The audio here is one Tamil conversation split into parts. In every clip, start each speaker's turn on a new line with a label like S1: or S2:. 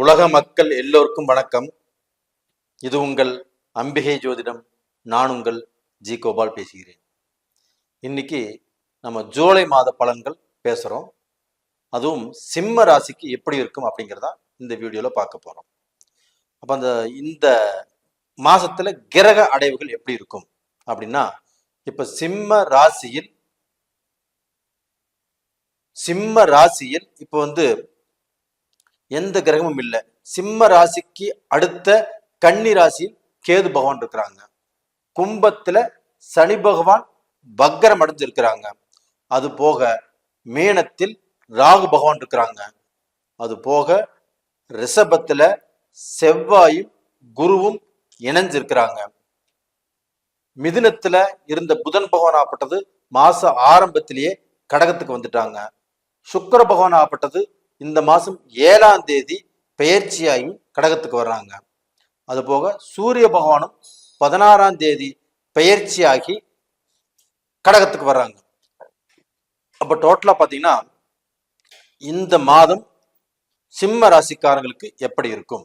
S1: உலக மக்கள் எல்லோருக்கும் வணக்கம். இது உங்கள் அம்பிகை ஜோதிடம். நான் உங்கள் ஜி கோபால் பேசுகிறேன். இன்னைக்கு நம்ம ஜூலை மாத பலன்கள் பேசுகிறோம் அதுவும் சிம்ம ராசிக்கு எப்படி இருக்கும் அப்படிங்கிறதா இந்த வீடியோவில் பார்க்க போகிறோம் அப்போ அந்த இந்த மாசத்துல கிரக அடைவுகள் எப்படி இருக்கும்? அப்படின்னா இப்போ சிம்ம ராசியில் சிம்ம ராசியில் இப்போ வந்து எந்த கிரகமும் இல்லை. சிம்ம ராசிக்கு அடுத்த கன்னி ராசியில் கேது பகவான் இருக்கிறாங்க. கும்பத்துல சனி பகவான் வக்கரம் அடைஞ்சிருக்கிறாங்க. அது போக மீனத்தில் ராகு பகவான் இருக்கிறாங்க. அது போக ரிஷபத்துல செவ்வாயும் குருவும் இணைஞ்சிருக்கிறாங்க. மிதுனத்துல இருந்த புதன் பகவான் ஆப்பட்டது மாச ஆரம்பத்திலேயே கடகத்துக்கு வந்துட்டாங்க. சுக்கர பகவான் ஆப்பட்டது இந்த மாதம் ஏழாம் தேதி பெயர்ச்சியாகி கடகத்துக்கு வர்றாங்க. அதுபோக சூரிய பகவானும் பதினாறாம் தேதி பெயர்ச்சியாகி கடகத்துக்கு வர்றாங்க. அப்போ டோட்டலாக பார்த்தீங்கன்னா இந்த மாதம் சிம்ம ராசிக்காரங்களுக்கு எப்படி இருக்கும்?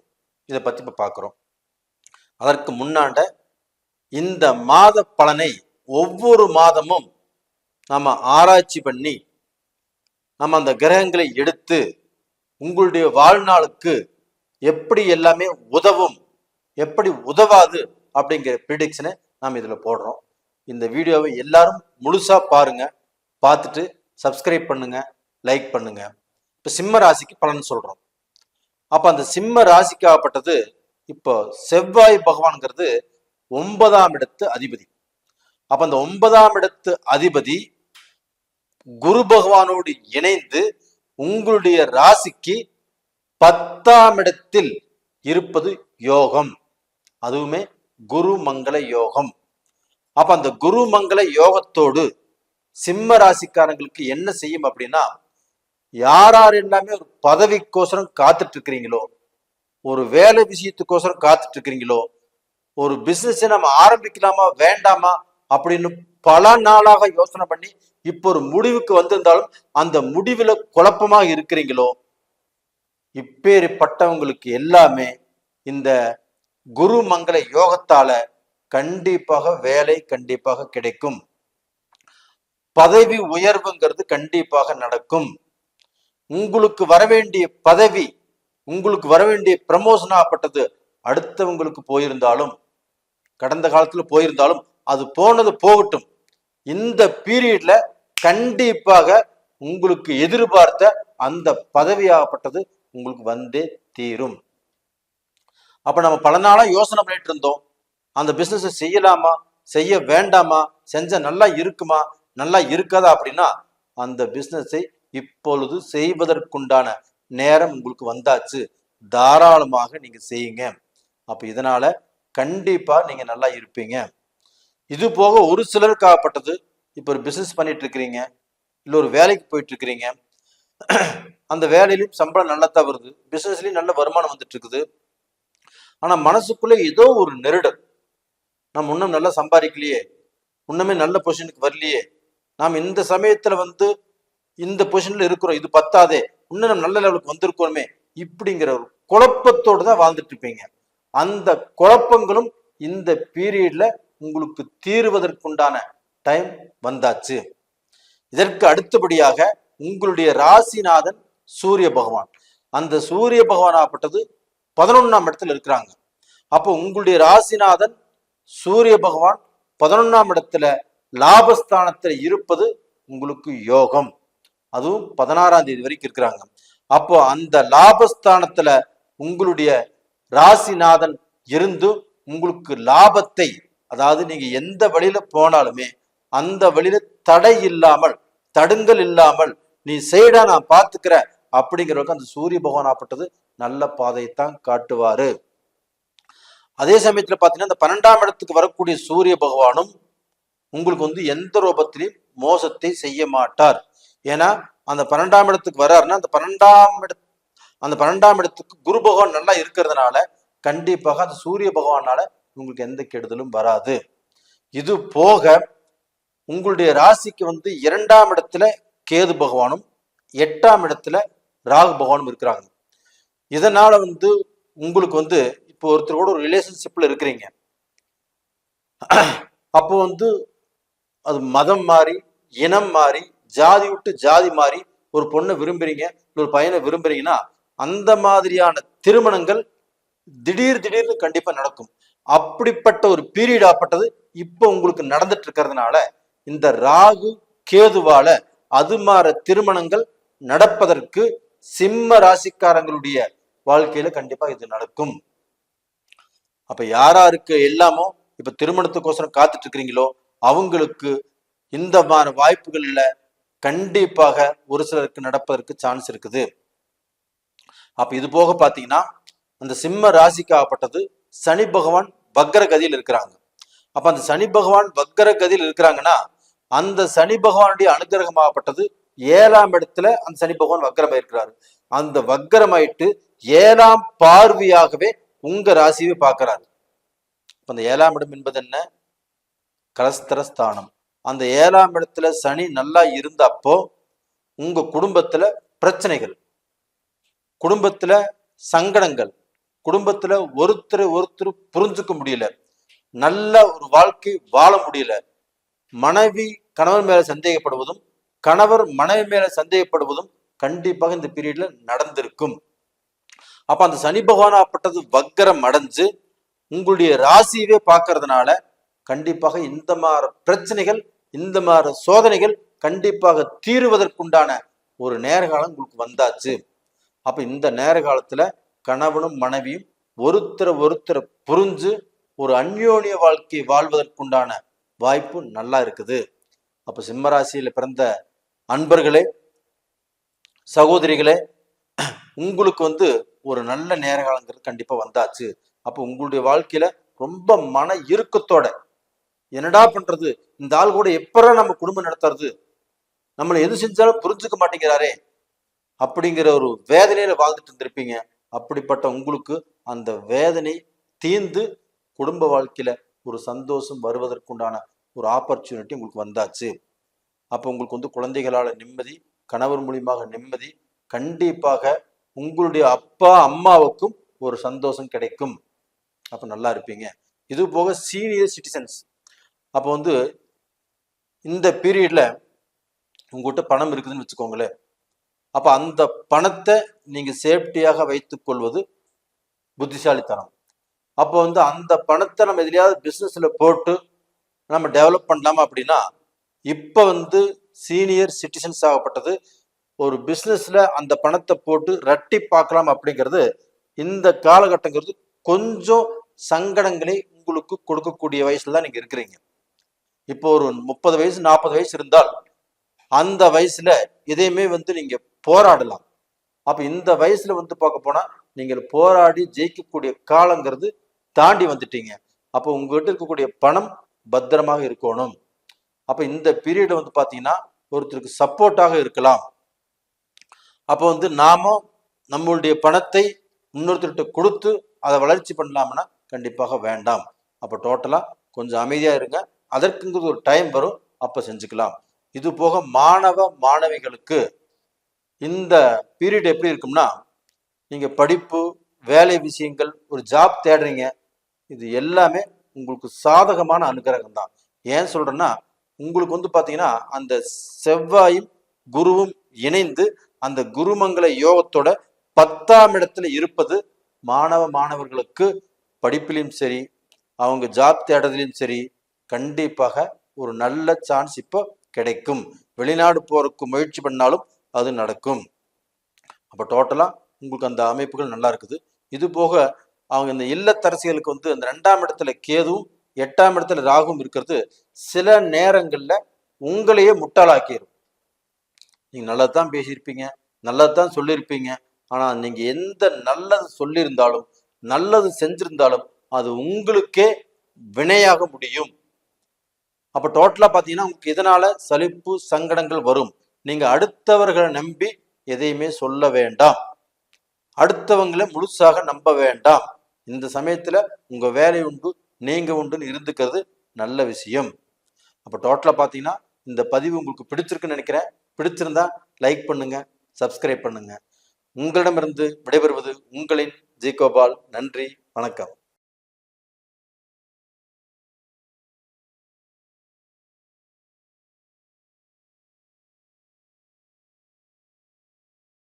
S1: இதை பற்றி இப்போ பார்க்குறோம் அதற்கு முன்னாண்ட இந்த மாத பலனை ஒவ்வொரு மாதமும் நம்ம ஆராய்ச்சி பண்ணி நம்ம அந்த கிரகங்களை எடுத்து உங்களுடைய வாழ்நாளுக்கு எப்படி எல்லாமே உதவும் எப்படி உதவாது அப்படிங்கிற ப்ரிடிக்ஷனை நாம் இதில் போடுறோம். இந்த வீடியோவை எல்லாரும் முழுசா பாருங்க பார்த்துட்டு சப்ஸ்கிரைப் பண்ணுங்க லைக் பண்ணுங்க. இப்போ சிம்ம ராசிக்கு பலன் சொல்றோம். அப்போ அந்த சிம்ம ராசிக்காகப்பட்டது இப்போ செவ்வாய் பகவான்ங்கிறது ஒன்பதாம் இடத்து அதிபதி. அப்ப அந்த ஒன்பதாம் இடத்து அதிபதி குரு பகவானோடு இணைந்து உங்களுடைய ராசிக்கு பத்தாம் இடத்தில் இருப்பது யோகம். அதுவுமே குரு மங்கள யோகம். அப்ப அந்த குரு மங்கள யோகத்தோடு சிம்ம ராசிக்காரங்களுக்கு என்ன செய்யும் அப்படின்னா யார் யார் எல்லாமே ஒரு பதவிக்கோசரம் காத்துட்டு இருக்கிறீங்களோ ஒரு வேலை விஷயத்துக்கோசரம் காத்துட்டு இருக்கிறீங்களோ ஒரு பிசினஸ் நம்ம ஆரம்பிக்கலாமா வேண்டாமா அப்படின்னு பல நாளாக யோசனை பண்ணி இப்போ ஒரு முடிவுக்கு வந்திருந்தாலும் அந்த முடிவுல குழப்பமா இருக்கிறீங்களோ? இப்பேற்பட்டவங்களுக்கு எல்லாமே இந்த குரு மங்கள யோகத்தால கண்டிப்பாக வேலை கண்டிப்பாக கிடைக்கும். பதவி உயர்வுங்கிறது கண்டிப்பாக நடக்கும். உங்களுக்கு வரவேண்டிய பதவி உங்களுக்கு வரவேண்டிய ப்ரமோஷன் ஆகப்பட்டது அடுத்தவங்களுக்கு போயிருந்தாலும் கடந்த காலத்துல போயிருந்தாலும் அது போனது போகட்டும். இந்த பீரியட்ல கண்டிப்பாக உங்களுக்கு எதிர்பார்த்த அந்த பதவியாகப்பட்டது உங்களுக்கு வந்தே தீரும். அப்ப நம்ம பல நாளா யோசனை பண்ணிட்டு இருந்தோம். அந்த பிசினஸ் செய்யலாமா? செய்ய வேண்டாமா? செஞ்சா நல்லா இருக்குமா? நல்லா இருக்காதா அப்படின்னா அந்த பிசினஸை இப்பொழுது செய்வதற்குண்டான நேரம் உங்களுக்கு வந்தாச்சு. தாராளமாக நீங்க செய்யுங்க. அப்ப இதனால கண்டிப்பா நீங்க நல்லா இருப்பீங்க. இது போக ஒரு சிலருக்காகப்பட்டது இப்போ ஒரு பிஸ்னஸ் பண்ணிட்டு இருக்கிறீங்க இல்லை ஒரு வேலைக்கு போயிட்டு இருக்கிறீங்க அந்த வேலையிலும் சம்பளம் நல்லா தான் வருது பிஸ்னஸ்லையும் நல்ல வருமானம் வந்துட்டு இருக்குது ஆனால் மனசுக்குள்ளே ஏதோ ஒரு நெருடல். நம்ம இன்னும் நல்லா சம்பாதிக்கலையே இன்னுமே நல்ல பொசிஷனுக்கு வரலையே நாம் இந்த சமயத்தில் வந்து இந்த பொசிஷனில் இருக்கிறோம் இது பத்தாதே இன்னும் நம்ம நல்ல லெவலுக்கு வந்திருக்கோமே இப்படிங்கிற ஒரு குழப்பத்தோடு தான் வாழ்ந்துட்டு இருப்பீங்க அந்த குழப்பங்களும் இந்த பீரியட்ல உங்களுக்கு தீர்வதற்குண்டான டைம் வந்தாச்சு. இதற்கு அடுத்தபடியாக உங்களுடைய ராசிநாதன் சூரிய பகவான். அந்த சூரிய பகவான் பதினொன்றாம் இடத்துல இருக்கிறாங்க. அப்போ உங்களுடைய ராசிநாதன் சூரிய பகவான் பதினொன்றாம் இடத்துல லாபஸ்தானத்தில் இருப்பது உங்களுக்கு யோகம். அதுவும் பதினாறாம் தேதி வரைக்கும் இருக்கிறாங்க. அப்போ அந்த லாபஸ்தானத்துல உங்களுடைய ராசிநாதன் இருந்து உங்களுக்கு லாபத்தை அதாவது நீங்க எந்த வழியில போனாலுமே அந்த வழியில தடை இல்லாமல் தடுங்கல் இல்லாமல் நீ செய்டா நான் பாத்துக்கிற அப்படிங்கிறவங்க அந்த சூரிய பகவான் ஆப்பட்டது நல்ல பாதையைத்தான் காட்டுவாரு. அதே சமயத்துல பாத்தீங்கன்னா அந்த பன்னெண்டாம் இடத்துக்கு வரக்கூடிய சூரிய பகவானும் உங்களுக்கு வந்து எந்த ரூபத்திலையும் மோசத்தை செய்ய மாட்டார். ஏன்னா அந்த பன்னெண்டாம் இடத்துக்கு வர்றாருன்னா அந்த பன்னெண்டாம் இட அந்த பன்னெண்டாம் இடத்துக்கு குரு பகவான் நல்லா இருக்கிறதுனால கண்டிப்பாக அந்த சூரிய பகவானால உங்களுக்கு எந்த கெடுதலும் வராது. இது போக உங்களுடைய ராசிக்கு வந்து இரண்டாம் இடத்துல கேது பகவானும் எட்டாம் இடத்துல ராகு பகவானும் இருக்கிறாங்க. இதனால வந்து உங்களுக்கு வந்து இப்போ ஒருத்தர் கூட ஒரு ரிலேஷன்ஷிப்ல இருக்கிறீங்க. அப்போ வந்து அது மதம் மாறி இனம் மாறி ஜாதி விட்டு ஜாதி மாறி ஒரு பொண்ணை விரும்புறீங்க ஒரு பையனை விரும்புறீங்கன்னா அந்த மாதிரியான திருமணங்கள் திடீர் திடீர்னு கண்டிப்பா நடக்கும். அப்படிப்பட்ட ஒரு பீரியட் ஆப்பட்டது இப்போ உங்களுக்கு நடந்துட்டு இருக்கிறதுனால இந்த ராகு கேதுவால அது மாற திருமணங்கள் நடப்பதற்கு சிம்ம ராசிக்காரங்களுடைய வாழ்க்கையில கண்டிப்பா இது நடக்கும். அப்ப யாராருக்கு எல்லாமோ இப்ப திருமணத்துக்கோசரம் காத்துட்டு இருக்கிறீங்களோ அவங்களுக்கு இந்த மாதிரி வாய்ப்புகள்ல கண்டிப்பாக ஒரு சிலருக்கு நடப்பதற்கு சான்ஸ் இருக்குது. அப்ப இது போக பாத்தீங்கன்னா அந்த சிம்ம ராசிக்காகப்பட்டது சனி பகவான் வக்கர கதியில் இருக்கிறாங்க. அப்ப அந்த சனி பகவான் வக்கர கதியில் இருக்கிறாங்கன்னா அந்த சனி பகவானுடைய அனுகிரகமாகப்பட்டது. ஏழாம் இடத்துல அந்த சனி பகவான் வக்கரமாயிருக்கிறார். அந்த வக்கரமாயிட்டு ஏழாம் பார்வையாகவே உங்க ராசியை பார்க்கிறாரு. அந்த ஏழாம் இடம் என்பது என்ன? கலஸ்தரஸ்தானம். அந்த ஏழாம் இடத்துல சனி நல்லா இருந்தப்போ உங்க குடும்பத்துல பிரச்சனைகள் குடும்பத்துல சங்கடங்கள் குடும்பத்துல ஒருத்தர் ஒருத்தர் புரிஞ்சுக்க முடியல. நல்ல ஒரு வாழ்க்கை வாழ முடியல. மனைவி கணவர் மேல சந்தேகப்படுவதும் கணவர் மனைவி மேல சந்தேகப்படுவதும் கண்டிப்பாக இந்த பீரியட்ல நடந்திருக்கும். அப்ப அந்த சனி பகவானாப்பட்டது வக்கரம் அடைஞ்சு உங்களுடைய ராசியவே பார்க்கறதுனால கண்டிப்பாக இந்த மாதிரி பிரச்சனைகள் இந்த மாதிரி சோதனைகள் கண்டிப்பாக தீருவதற்குண்டான ஒரு நேரகாலம் உங்களுக்கு வந்தாச்சு. அப்ப இந்த நேர காலத்துல கணவனும் மனைவியும் ஒருத்தரை ஒருத்தரை புரிஞ்சு ஒரு அந்யோன்ய வாழ்க்கை வாழ்வதற்குண்டான வாய்ப்பு நல்லா இருக்குது. அப்போ சிம்மராசியில பிறந்த அன்பர்களே சகோதரிகளே உங்களுக்கு வந்து ஒரு நல்ல நேர கண்டிப்பாக கண்டிப்பா வந்தாச்சு. அப்போ உங்களுடைய வாழ்க்கையில ரொம்ப மன இறுக்கத்தோட என்னடா பண்றது? இந்த ஆள் கூட எப்பறா நம்ம குடும்பம் நடத்துறது? நம்மளை எது செஞ்சாலும் புரிஞ்சுக்க மாட்டேங்கிறாரே. அப்படிங்கிற ஒரு வேதனையில வாழ்ந்துட்டு இருந்திருப்பீங்க. அப்படிப்பட்ட உங்களுக்கு அந்த வேதனை தீந்து குடும்ப வாழ்க்கையில ஒரு சந்தோஷம் வருவதற்குண்டான ஒரு ஆப்பர்ச்சுனிட்டி உங்களுக்கு வந்தாச்சு. அப்போ உங்களுக்கு வந்து குழந்தைகளால் நிம்மதி கணவர் மூலியமாக நிம்மதி கண்டிப்பாக உங்களுடைய அப்பா அம்மாவுக்கும் ஒரு சந்தோஷம் கிடைக்கும். அப்போ நல்லா இருப்பீங்க. இது போக சீனியர் சிட்டிசன்ஸ் அப்போ வந்து இந்த பீரியடில் உங்ககிட்ட பணம் இருக்குதுன்னு வச்சுக்கோங்களேன். அப்போ அந்த பணத்தை நீங்கள் சேஃப்டியாக வைத்துக்கொள்வது புத்திசாலித்தனம். அப்போ வந்து அந்த பணத்தை நம்ம எதுலையாவது பிஸ்னஸில் போட்டு நம்ம டெவலப் பண்ணலாமா அப்படின்னா இப்போ வந்து சீனியர் சிட்டிசன்ஸ் ஆகப்பட்டது ஒரு பிஸ்னஸில் அந்த பணத்தை போட்டு ரட்டி பார்க்கலாம் அப்படிங்கிறது இந்த காலகட்டங்கிறது கொஞ்சம் சங்கடங்களை உங்களுக்கு கொடுக்கக்கூடிய வயசுல தான் நீங்க இருக்கிறீங்க. இப்போ ஒரு முப்பது வயசு நாற்பது வயசு இருந்தால் அந்த வயசுல எதையுமே வந்து நீங்க போராடலாம். அப்ப இந்த வயசுல வந்து பார்க்க போனா நீங்கள் போராடி ஜெயிக்கக்கூடிய காலங்கிறது தாண்டி வந்துட்டீங்க. அப்போ உங்ககிட்ட இருக்கக்கூடிய பணம் பத்திரமாக இருக்கணும். அப்ப இந்த பீரியட் வந்து பாத்தீங்கன்னா ஒருத்தருக்கு சப்போர்ட்டாக இருக்கலாம். அப்போ வந்து நாம நம்மளுடைய பணத்தை இன்னொருத்தர்கிட்ட கொடுத்து அதை வளர்ச்சி பண்ணலாம்னா கண்டிப்பாக வேண்டாம். அப்போ டோட்டலா கொஞ்சம் அமைதியா இருங்க. அதற்குங்கிறது ஒரு டைம் வரும். அப்போ செஞ்சுக்கலாம். இது போக மாணவ மாணவிகளுக்கு இந்த பீரியட் எப்படி இருக்கும்னா நீங்க படிப்பு வேலை விஷயங்கள் ஒரு ஜாப் தேடுறீங்க. இது எல்லாமே உங்களுக்கு சாதகமான அனுகிரகம் தான் ஏன் சொல்றேன்னா உங்களுக்கு வந்து பாத்தீங்கன்னா அந்த செவ்வாயும் குருவும் இணைந்து அந்த குருமங்கல யோகத்தோட பத்தாம் இடத்துல இருப்பது மாணவ மாணவர்களுக்கு படிப்பிலையும் சரி அவங்க ஜாப் தேடுறதுலையும் சரி கண்டிப்பாக ஒரு நல்ல சான்ஸ் இப்போ கிடைக்கும். வெளிநாடு போறதுக்கு முயற்சி பண்ணாலும் அது நடக்கும். அப்போ டோட்டலாக உங்களுக்கு அந்த அமைப்புகள் நல்லா இருக்குது. இது போக அவங்க இந்த இல்லத்தரசிகளுக்கு வந்து அந்த ரெண்டாம் இடத்துல கேதுவும் எட்டாம் இடத்துல ராகும் இருக்கிறது சில நேரங்களில் உங்களையே முட்டாளாக்கிடும் நீங்கள் நல்லா தான் பேசியிருப்பீங்க நல்லதான் சொல்லியிருப்பீங்க. ஆனால் நீங்கள் எந்த நல்லது சொல்லியிருந்தாலும் நல்லது செஞ்சிருந்தாலும் அது உங்களுக்கே வினையாக முடியும். அப்போ டோட்டலாக பார்த்தீங்கன்னா உங்களுக்கு இதனால் சலிப்பு சங்கடங்கள் வரும்? நீங்கள் அடுத்தவர்களை நம்பி எதையுமே சொல்ல வேண்டாம். அடுத்தவங்களை முழுசாக நம்ப வேண்டாம். இந்த சமயத்தில் உங்கள் வேலை உண்டு நீங்கள் உண்டுன்னு இருந்துக்கிறது நல்ல விஷயம். அப்போ டோட்டலாக பார்த்தீங்கன்னா இந்த பதிவு உங்களுக்கு பிடிச்சிருக்குன்னு நினைக்கிறேன். பிடிச்சிருந்தா லைக் பண்ணுங்க சப்ஸ்கிரைப் பண்ணுங்க. உங்களிடமிருந்து விடைபெறுவது உங்களின் ஜி கோபால். நன்றி வணக்கம்.